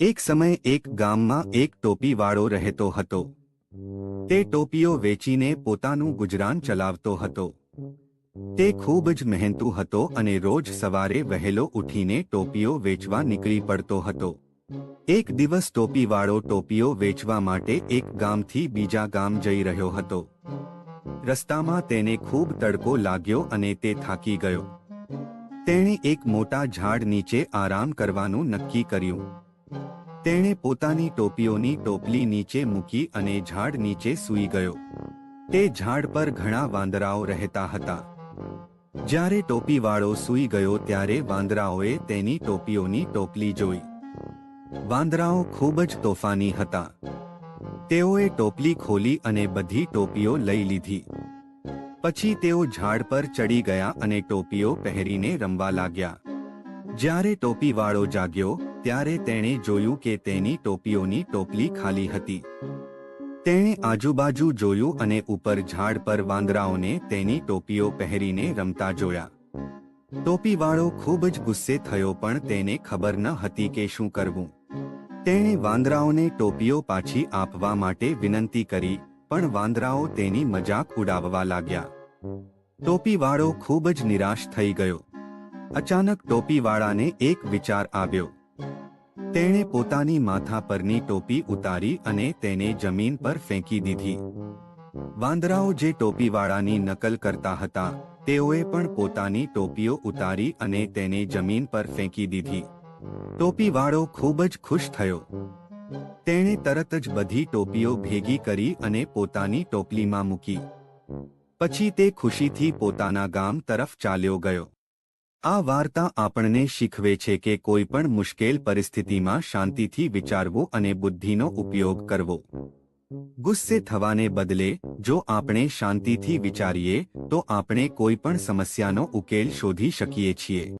એક સમયે એક ગામમાં એક ટોપીવાળો રહેતો હતો. તે ટોપીઓ વેચીને પોતાનું ગુજરાન ચલાવતો હતો. તે ખૂબ જ મહેનતુ હતો અને રોજ સવારે વહેલો ઉઠીને ટોપીઓ વેચવા નીકળી પડતો હતો. એક દિવસ ટોપીવાળો ટોપીઓ વેચવા માટે એક ગામથી બીજા ગામ જઈ રહ્યો હતો. રસ્તામાં તેને ખૂબ તડકો લાગ્યો અને તે થાકી ગયો. તેણે એક મોટા ઝાડ નીચે આરામ કરવાનું નક્કી કર્યું. તેણે પોતાની ટોપીઓની ટોપલી નીચે મૂકી અને ઝાડ નીચે સૂઈ ગયો. તે ઝાડ પર ઘણા વાંદરાઓ રહેતા હતા. જ્યારે ટોપીવાળો સૂઈ ગયો ત્યારે વાંદરાઓએ તેની ટોપીઓની ટોપલી જોઈ. વાંદરાઓ ખૂબ જ તોફાની હતા. તેઓએ ટોપલી ખોલી અને બધી ટોપીઓ લઈ લીધી. પછી તેઓ ઝાડ પર ચડી ગયા અને ટોપીઓ પહેરીને રમવા લાગ્યા. જ્યારે ટોપીવાળો જાગ્યો ત્યારે તેણે જોયું કે તેની ટોપીઓની ટોપલી ખાલી હતી. તેણે આજુબાજુ જોયું અને ઉપર ઝાડ પર વાંદરાઓને તેની ટોપીઓ પહેરીને રમતા જોયા. ટોપીવાળો ખૂબ જ ગુસ્સે થયો પણ તેને ખબર ન હતી કે શું કરવું. તેણે વાંદરાઓને ટોપીઓ પાછી આપવા માટે વિનંતી કરી, પણ વાંદરાઓ તેની મજાક ઉડાવવા લાગ્યા. ટોપીવાળો ખૂબ જ નિરાશ થઈ ગયો. અચાનક ટોપીવાળાને એક વિચાર આવ્યો. તેણે પોતાની માથા પરની ટોપી ઉતારી અને તેને જમીન પર ફેંકી દીધી. વાંદરાઓ જે ટોપીવાળાની નકલ કરતા હતા, તેઓએ પણ પોતાની ટોપીઓ ઉતારી અને તેને જમીન પર ફેંકી દીધી. ટોપીવાળો ખૂબ જ ખુશ થયો. તેણે તરત જ બધી ટોપીઓ ભેગી કરી અને પોતાની ટોપલીમાં મૂકી. પછી તે ખુશીથી પોતાના ગામ તરફ ચાલ્યો ગયો. આ વાર્તા આપણને શીખવે છે કે કોઈ પણ મુશ્કેલ પરિસ્થિતિમાં શાંતિથી વિચારવું અને બુદ્ધિનો ઉપયોગ કરવો. ગુસ્સે થવાને બદલે, જો આપણે શાંતિથી વિચારીએ, તો આપણે કોઈ પણ સમસ્યાનો ઉકેલ શોધી શકીએ છીએ.